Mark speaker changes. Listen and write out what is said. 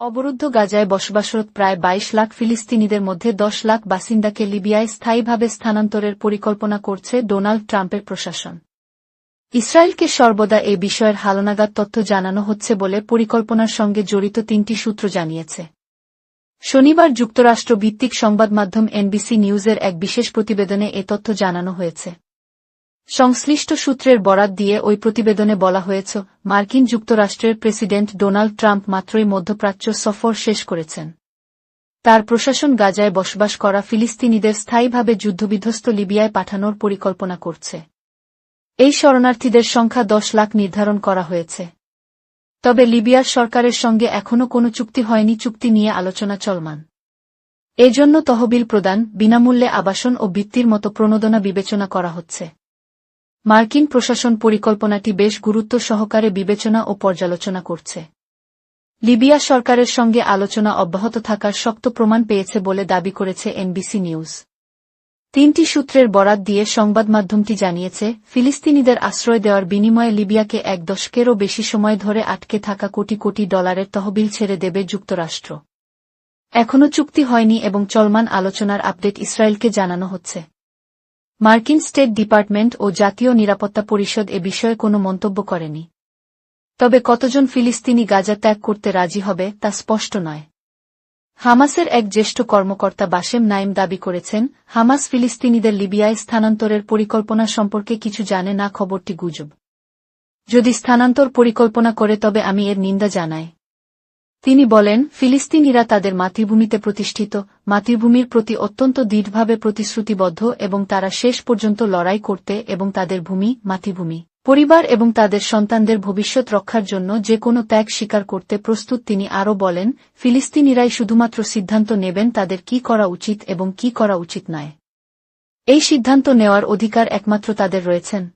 Speaker 1: অবরুদ্ধ গাজায় বসবাসরত প্রায় ২২ লাখ ফিলিস্তিনিদের মধ্যে ১০ লাখ বাসিন্দাকে লিবিয়ায় স্থায়ীভাবে স্থানান্তরের পরিকল্পনা করছে ডোনাল্ড ট্রাম্পের প্রশাসন। ইসরায়েলকে সর্বদা এ বিষয়ের হালনাগাদ তথ্য জানানো হচ্ছে বলে পরিকল্পনার সঙ্গে জড়িত তিনটি সূত্র জানিয়েছে। শনিবার যুক্তরাষ্ট্র ভিত্তিক সংবাদ মাধ্যম এনবিসি নিউজের এক বিশেষ প্রতিবেদনে এ তথ্য জানানো হয়েছে। সংশ্লিষ্ট সূত্রের বরাত দিয়ে ওই প্রতিবেদনে বলা হয়েছে, মার্কিন যুক্তরাষ্ট্রের প্রেসিডেন্ট ডোনাল্ড ট্রাম্প মাত্রই মধ্যপ্রাচ্য সফর শেষ করেছেন। তার প্রশাসন গাজায় বসবাস করা ফিলিস্তিনিদের স্থায়ীভাবে যুদ্ধবিধ্বস্ত লিবিয়ায় পাঠানোর পরিকল্পনা করছে। এই শরণার্থীদের সংখ্যা দশ লাখ নির্ধারণ করা হয়েছে। তবে লিবিয়ার সরকারের সঙ্গে এখনও কোনো চুক্তি হয়নি, চুক্তি নিয়ে আলোচনা চলমান। এজন্য তহবিল প্রদান, বিনামূল্যে আবাসন ও বৃত্তির মতো প্রণোদনা বিবেচনা করা হচ্ছে। মার্কিন প্রশাসন পরিকল্পনাটি বেশ গুরুত্ব সহকারে বিবেচনা ও পর্যালোচনা করছে। লিবিয়া সরকারের সঙ্গে আলোচনা অব্যাহত থাকার শক্ত প্রমাণ পেয়েছে বলে দাবি করেছে এনবিসি নিউজ। তিনটি সূত্রের বরাত দিয়ে সংবাদ মাধ্যমটি জানিয়েছে, ফিলিস্তিনিদের আশ্রয় দেওয়ার বিনিময়ে লিবিয়াকে এক দশকেরও বেশি সময় ধরে আটকে থাকা কোটি কোটি ডলারের তহবিল ছেড়ে দেবে যুক্তরাষ্ট্র। এখনও চুক্তি হয়নি এবং চলমান আলোচনার আপডেট ইসরায়েলকে জানানো হচ্ছে। মার্কিন স্টেট ডিপার্টমেন্ট ও জাতীয় নিরাপত্তা পরিষদ এ বিষয়ে কোনো মন্তব্য করেনি। তবে কতজন ফিলিস্তিনি গাজা ত্যাগ করতে রাজি হবে তা স্পষ্ট নয়। হামাসের এক জ্যেষ্ঠ কর্মকর্তা বাসেম নাইম দাবি করেছেন, হামাস ফিলিস্তিনিদের লিবিয়ায় স্থানান্তরের পরিকল্পনা সম্পর্কে কিছু জানে না খবরটি গুজব। যদি স্থানান্তর পরিকল্পনা করে তবে আমি এর নিন্দা জানাই। তিনি বলেন, ফিলিস্তিনিরা তাদের মাতৃভূমিতে প্রতিষ্ঠিত, মাতৃভূমির প্রতি অত্যন্ত দৃঢ়ভাবে প্রতিশ্রুতিবদ্ধ এবং তারা শেষ পর্যন্ত লড়াই করতে এবং তাদের ভূমি, মাতৃভূমি, পরিবার এবং তাদের সন্তানদের ভবিষ্যৎ রক্ষার জন্য যে কোনো ত্যাগ স্বীকার করতে প্রস্তুত তিনি আরও বলেন, ফিলিস্তিনিরাই শুধুমাত্র সিদ্ধান্ত নেবেন তাদের কি করা উচিত এবং কি করা উচিত নয়। এই সিদ্ধান্ত নেওয়ার অধিকার একমাত্র তাদের রয়েছেন।